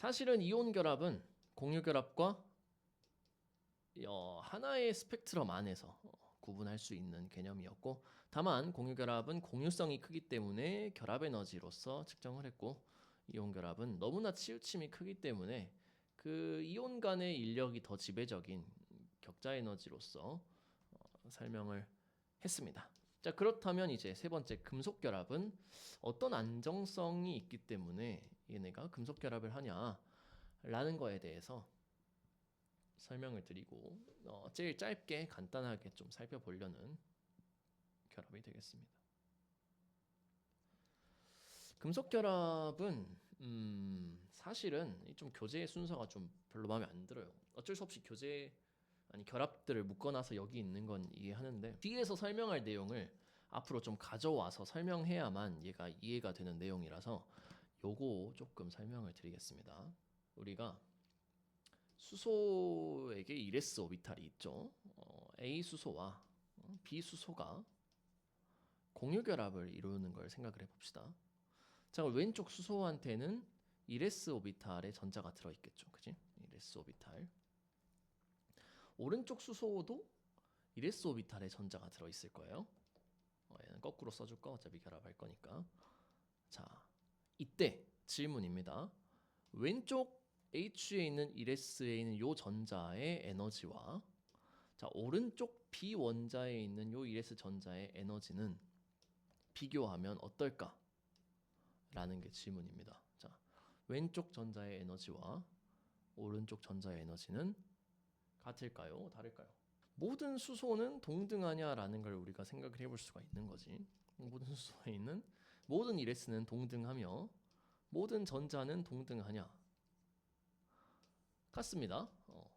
사실은 이온 결합은 공유 결합과 어, 하나의 스펙트럼 안에서 어, 구분할 수 있는 개념이었고 다만 공유 결합은 공유성이 크기 때문에 결합 에너지로서 측정을 했고 이온 결합은 너무나 치우침이 크기 때문에 그 이온 간의 인력이 더 지배적인 격자 에너지로서 어, 설명을 했습니다. 자 그렇다면 이제 세 번째 금속 결합은 어떤 안정성이 있기 때문에 얘네가 금속 결합을 하냐라는 거에 대해서 설명을 드리고 어, 제일 짧게 간단하게 좀 살펴보려는 결합이 되겠습니다. 금속 결합은 음, 사실은 이좀 교재 순서가 좀 별로 마음에 안 들어요. 어쩔 수 없이 교재 아니 결합들을 묶어놔서 여기 있는 건 이해하는데 뒤에서 설명할 내용을 앞으로 좀 가져와서 설명해야만 얘가 이해가 되는 내용이라서 요거 조금 설명을 드리겠습니다. 우리가 수소에게 1s 오비탈이 있죠. 어, A 수소와 어, B 수소가 공유 결합을 이루는 걸 생각을 해봅시다. 자, 왼쪽 수소한테는 1s 오비탈의 전자가 들어 있겠죠. 그지? 1s 오비탈. 오른쪽 수소도 1s 오비탈의 전자가 들어 있을 거예요. 어, 얘는 거꾸로 써줄까? 어차피 결합할 거니까. 자, 이때 질문입니다. 왼쪽 H에 있는 1s에 있는 요 전자의 에너지와 자, 오른쪽 B 원자에 있는 요 1s 전자의 에너지는 비교하면 어떨까? 라는 게 질문입니다. 자, 왼쪽 전자의 에너지와 오른쪽 전자의 에너지는 같을까요? 다를까요? 모든 수소는 동등하냐라는 걸 우리가 생각을 해볼 수가 있는 거지. 모든 수소에 있는 모든 1s는 동등하며 모든 전자는 동등하냐? 같습니다. 어,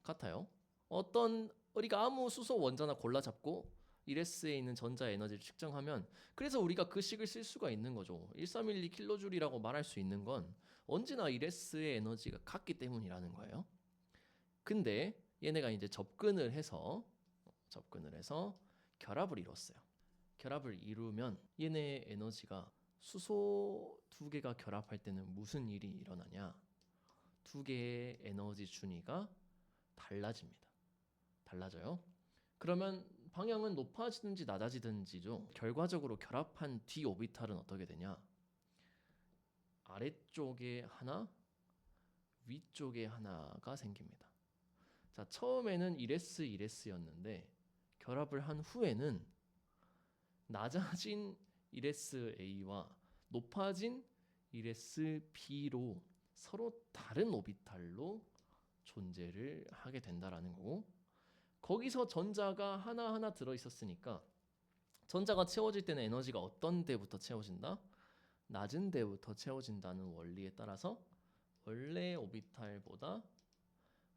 같아요. 어떤 우리가 아무 수소 원자나 골라 잡고 1s에 있는 전자 에너지를 측정하면 그래서 우리가 그 식을 쓸 수가 있는 거죠. 1312 킬로줄이라고 말할 수 있는 건 언제나 1s의 에너지가 같기 때문이라는 거예요. 근데 얘네가 이제 접근을 해서 접근을 해서 결합을 이뤘어요. 결합을 이루면 얘네의 에너지가 수소 두 개가 결합할 때는 무슨 일이 일어나냐? 두 개의 에너지 준위가 달라집니다. 달라져요. 그러면 방향은 높아지든지 낮아지든지죠. 결과적으로 결합한 d 오비탈은 어떻게 되냐? 아래쪽에 하나, 위쪽에 하나가 생깁니다. 자, 처음에는 1s 1s였는데 결합을 한 후에는 낮아진 1s a와 높아진 1s b로 서로 다른 오비탈로 존재를 하게 된다라는 거고 거기서 전자가 하나하나 들어 있었으니까 전자가 채워질 때는 에너지가 어떤 데부터 채워진다? 낮은 데부터 채워진다는 원리에 따라서 원래 오비탈보다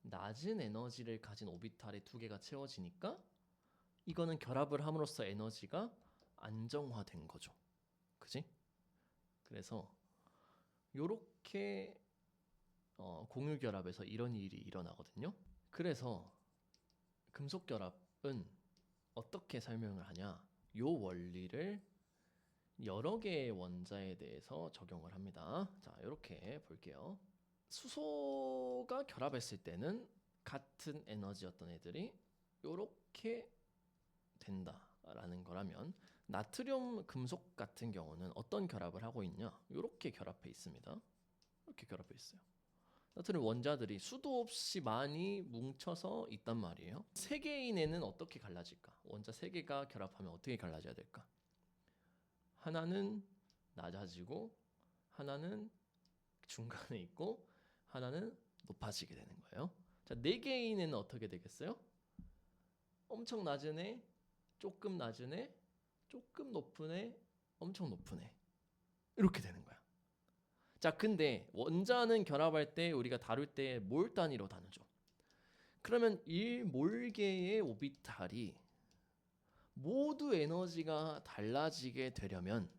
낮은 에너지를 가진 오비탈의 두 개가 채워지니까 이거는 결합을 함으로써 에너지가 안정화된 거죠. 그지? 그래서 요렇게 어, 공유 결합에서 이런 일이 일어나거든요. 그래서 금속 결합은 어떻게 설명을 하냐? 요 원리를 여러 개의 원자에 대해서 적용을 합니다. 자, 이렇게 볼게요. 수소가 결합했을 때는 같은 에너지였던 애들이 이렇게 된다라는 거라면 나트륨 금속 같은 경우는 어떤 결합을 하고 있냐? 이렇게 결합해 있습니다. 이렇게 결합해 있어요. 나트륨 원자들이 수도 없이 많이 뭉쳐서 있단 말이에요. 세 개의 애는 어떻게 갈라질까? 원자 세 개가 결합하면 어떻게 갈라져야 될까? 하나는 낮아지고 하나는 중간에 있고 하나는 높아지게 되는 거예요. 자, 네 개의 애는 어떻게 되겠어요? 엄청 낮은 애, 조금 낮은 애, 조금 높은 애, 엄청 높은 애. 이렇게 되는 거야. 자, 근데 원자는 결합할 때 우리가 다룰 때 몰 단위로 다루죠. 그러면 1몰개의 오비탈이 모두 에너지가 달라지게 되려면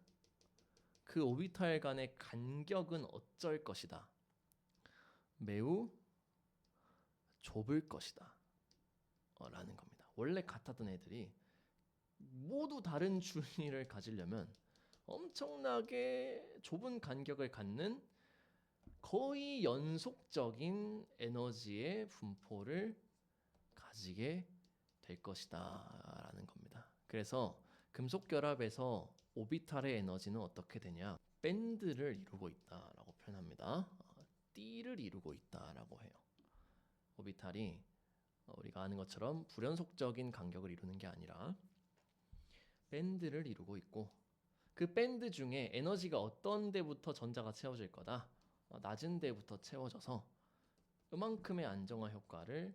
그 오비탈 간의 간격은 어쩔 것이다. 매우 좁을 것이다. 어, 라는 겁니다. 원래 같았던 애들이 모두 다른 주의를 가지려면 엄청나게 좁은 간격을 갖는 거의 연속적인 에너지의 분포를 가지게 될 것이다 라는 겁니다. 그래서 금속 결합에서 오비탈의 에너지는 어떻게 되냐? 밴드를 이루고 있다라고 표현합니다. 어, 띠를 이루고 있다라고 해요. 오비탈이 어, 우리가 아는 것처럼 불연속적인 간격을 이루는 게 아니라 밴드를 이루고 있고 그 밴드 중에 에너지가 어떤 데부터 전자가 채워질 거다. 어, 낮은 데부터 채워져서 이만큼의 안정화 효과를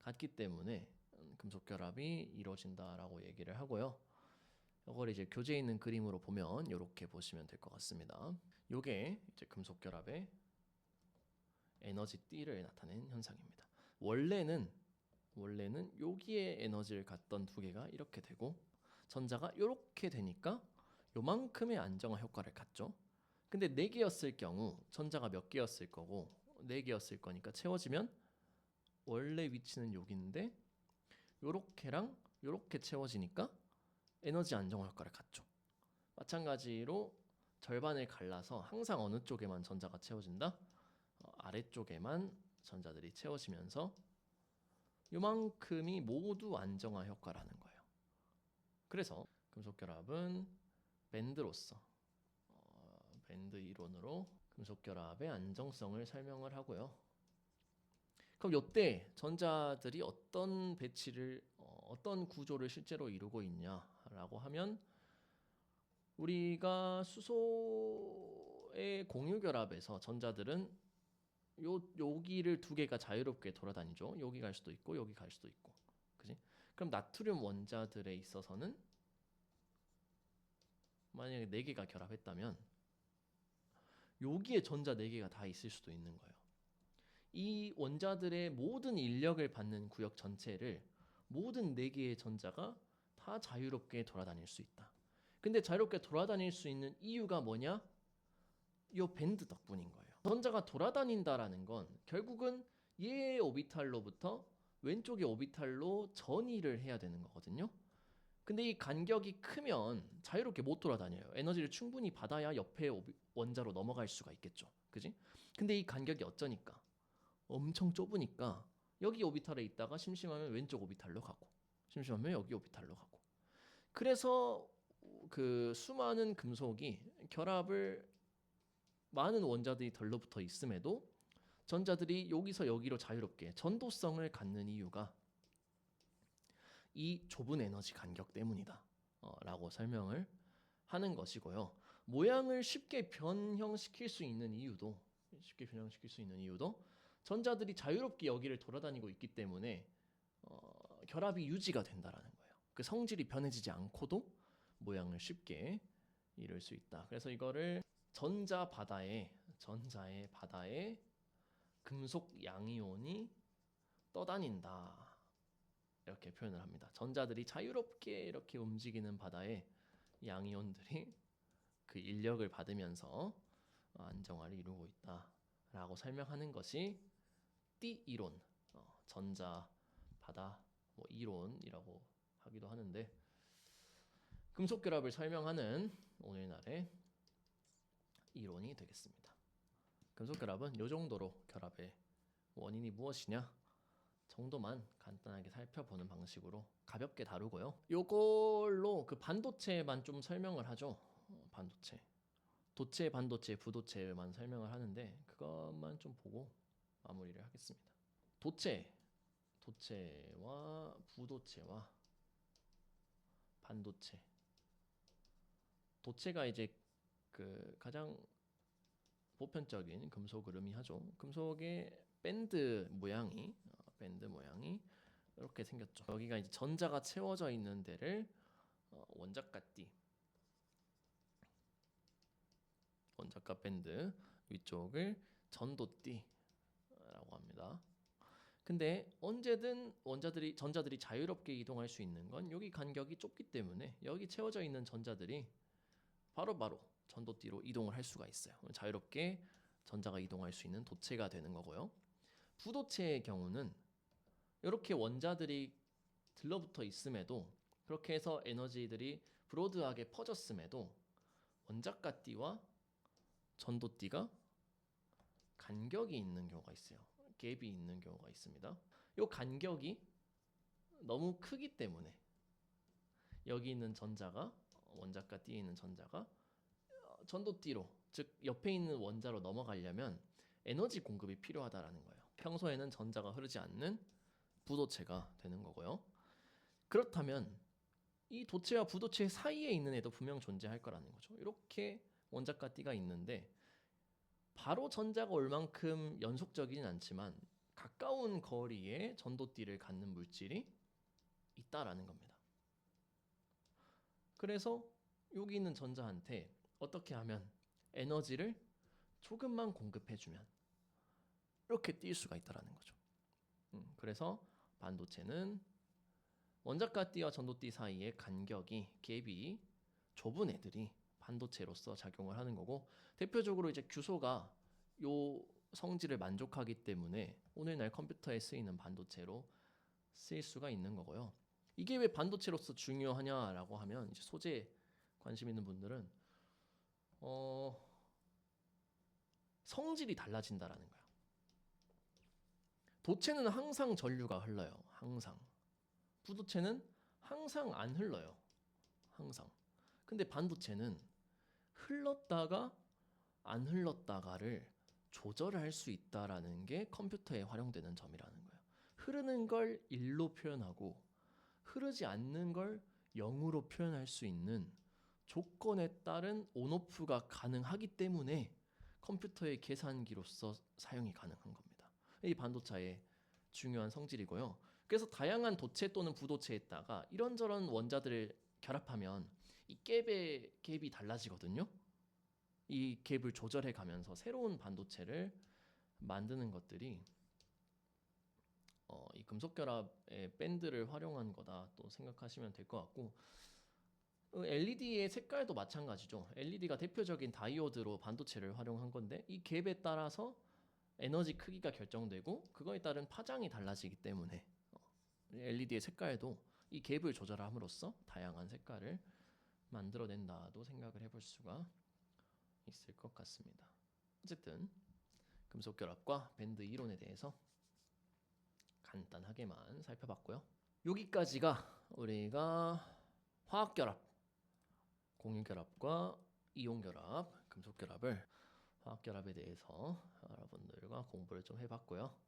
갖기 때문에 음, 금속 결합이 이루어진다라고 얘기를 하고요. 이걸 이제 교재에 있는 그림으로 보면 이렇게 보시면 될 것 같습니다. 요게 이제 금속 결합의 에너지 띠를 나타낸 현상입니다. 원래는 원래는 여기에 에너지를 갖던 두 개가 이렇게 되고 전자가 이렇게 되니까 요만큼의 안정화 효과를 갖죠. 근데 네 개였을 경우 전자가 몇 개였을 거고 네 개였을 거니까 채워지면 원래 위치는 여기인데 요렇게랑 요렇게 채워지니까 에너지 안정화 효과를 갖죠. 마찬가지로 절반을 갈라서 항상 어느 쪽에만 전자가 채워진다? 어, 아래쪽에만 전자들이 채워지면서 요만큼이 모두 안정화 효과라는 거예요. 그래서 금속 결합은 밴드로서 어, 밴드 이론으로 금속 결합의 안정성을 설명을 하고요. 그럼 요때 전자들이 어떤 배치를 어, 어떤 구조를 실제로 이루고 있냐라고 하면 우리가 수소의 공유 결합에서 전자들은 요 여기를 두 개가 자유롭게 돌아다니죠. 여기 갈 수도 있고 여기 갈 수도 있고. 그럼 나트륨 원자들에 있어서는 만약에 네 개가 결합했다면 여기에 전자 네 개가 다 있을 수도 있는 거예요. 이 원자들의 모든 인력을 받는 구역 전체를 모든 네 개의 전자가 다 자유롭게 돌아다닐 수 있다. 근데 자유롭게 돌아다닐 수 있는 이유가 뭐냐? 요 밴드 덕분인 거예요. 전자가 돌아다닌다라는 건 결국은 얘 오비탈로부터 왼쪽의 오비탈로 전이를 해야 되는 거거든요. 근데 이 간격이 크면 자유롭게 못 돌아다녀요. 에너지를 충분히 받아야 옆에 원자로 넘어갈 수가 있겠죠. 그지? 근데 이 간격이 어쩌니까 엄청 좁으니까 여기 오비탈에 있다가 심심하면 왼쪽 오비탈로 가고 심심하면 여기 오비탈로 가고 그래서 그 수많은 금속이 결합을 많은 원자들이 덜러붙어 있음에도 전자들이 여기서 여기로 자유롭게 전도성을 갖는 이유가 이 좁은 에너지 간격 때문이다. 어, 라고 설명을 하는 것이고요. 모양을 쉽게 변형시킬 수 있는 이유도 쉽게 변형시킬 수 있는 이유도 전자들이 자유롭게 여기를 돌아다니고 있기 때문에 어, 결합이 유지가 된다라는 거예요. 그 성질이 변해지지 않고도 모양을 쉽게 이룰 수 있다. 그래서 이거를 전자 바다에 전자의 바다에 금속 양이온이 떠다닌다. 이렇게 표현을 합니다. 전자들이 자유롭게 이렇게 움직이는 바다에 양이온들이 그 인력을 받으면서 안정화를 이루고 있다라고 설명하는 것이 띠 이론, 어, 전자 바다 뭐 이론이라고 하기도 하는데 금속 결합을 설명하는 오늘날의 이론이 되겠습니다. 금속 결합은 이 정도로 결합의 원인이 무엇이냐 정도만 간단하게 살펴보는 방식으로 가볍게 다루고요. 요걸로 그 반도체만 좀 설명을 하죠. 어, 반도체. 도체, 반도체, 부도체만 설명을 하는데 그것만 좀 보고 마무리를 하겠습니다. 도체, 도체와 부도체와 반도체. 도체가 이제 그 가장 보편적인 금속을 의미하죠. 금속의 밴드 모양이 어, 밴드 모양이 이렇게 생겼죠. 여기가 이제 전자가 채워져 있는 데를 어, 원자가띠 원자가 밴드 위쪽을 전도띠라고 합니다. 근데 언제든 원자들이 전자들이 자유롭게 이동할 수 있는 건 여기 간격이 좁기 때문에 여기 채워져 있는 전자들이 바로 바로 전도띠로 이동을 할 수가 있어요. 자유롭게 전자가 이동할 수 있는 도체가 되는 거고요. 부도체의 경우는 이렇게 원자들이 들러붙어 있음에도 그렇게 해서 에너지들이 브로드하게 퍼졌음에도 원자가띠와 전도띠가 간격이 있는 경우가 있어요. 갭이 있는 경우가 있습니다. 이 간격이 너무 크기 때문에 여기 있는 전자가 원자가 띠에 있는 전자가 어, 전도 띠로 즉 옆에 있는 원자로 넘어가려면 에너지 공급이 필요하다라는 거예요. 평소에는 전자가 흐르지 않는 부도체가 되는 거고요. 그렇다면 이 도체와 부도체 사이에 있는 애도 분명 존재할 거라는 거죠. 이렇게 원자가 띠가 있는데 바로 전자가 올 만큼 연속적이진 않지만 가까운 거리에 전도띠를 갖는 물질이 있다라는 겁니다. 그래서 여기 있는 전자한테 어떻게 하면 에너지를 조금만 공급해주면 이렇게 뛸 수가 있다라는 거죠. 음, 그래서 반도체는 원자가 띠와 전도띠 사이의 간격이 갭이 좁은 애들이 반도체로서 작용을 하는 거고 대표적으로 이제 규소가 요 성질을 만족하기 때문에 오늘날 컴퓨터에 쓰이는 반도체로 쓰일 수가 있는 거고요. 이게 왜 반도체로서 중요하냐라고 하면 이제 소재 관심 있는 분들은 어 성질이 달라진다라는 거야. 도체는 항상 전류가 흘러요. 항상. 부도체는 항상 안 흘러요. 항상. 근데 반도체는 흘렀다가 안 흘렀다가를 조절할 수 있다라는 게 컴퓨터에 활용되는 점이라는 거예요. 흐르는 걸 1로 표현하고 흐르지 않는 걸 0으로 표현할 수 있는 조건에 따른 온오프가 가능하기 때문에 컴퓨터의 계산기로서 사용이 가능한 겁니다. 이 반도체의 중요한 성질이고요. 그래서 다양한 도체 또는 부도체에다가 이런저런 원자들을 결합하면 이 갭의 갭이 달라지거든요. 이 갭을 조절해 가면서 새로운 반도체를 만드는 것들이 어, 이 금속 결합의 밴드를 활용한 거다 또 생각하시면 될 것 같고 LED의 색깔도 마찬가지죠. LED가 대표적인 다이오드로 반도체를 활용한 건데 이 갭에 따라서 에너지 크기가 결정되고 그거에 따른 파장이 달라지기 때문에 어, LED의 색깔도 이 갭을 조절함으로써 다양한 색깔을 만들어낸다도 생각을 해볼 수가 있을 것 같습니다. 어쨌든 금속 결합과 밴드 이론에 대해서 간단하게만 살펴봤고요. 여기까지가 우리가 화학 결합, 공유 결합과 이온 결합, 금속 결합을 화학 결합에 대해서 여러분들과 공부를 좀 해봤고요.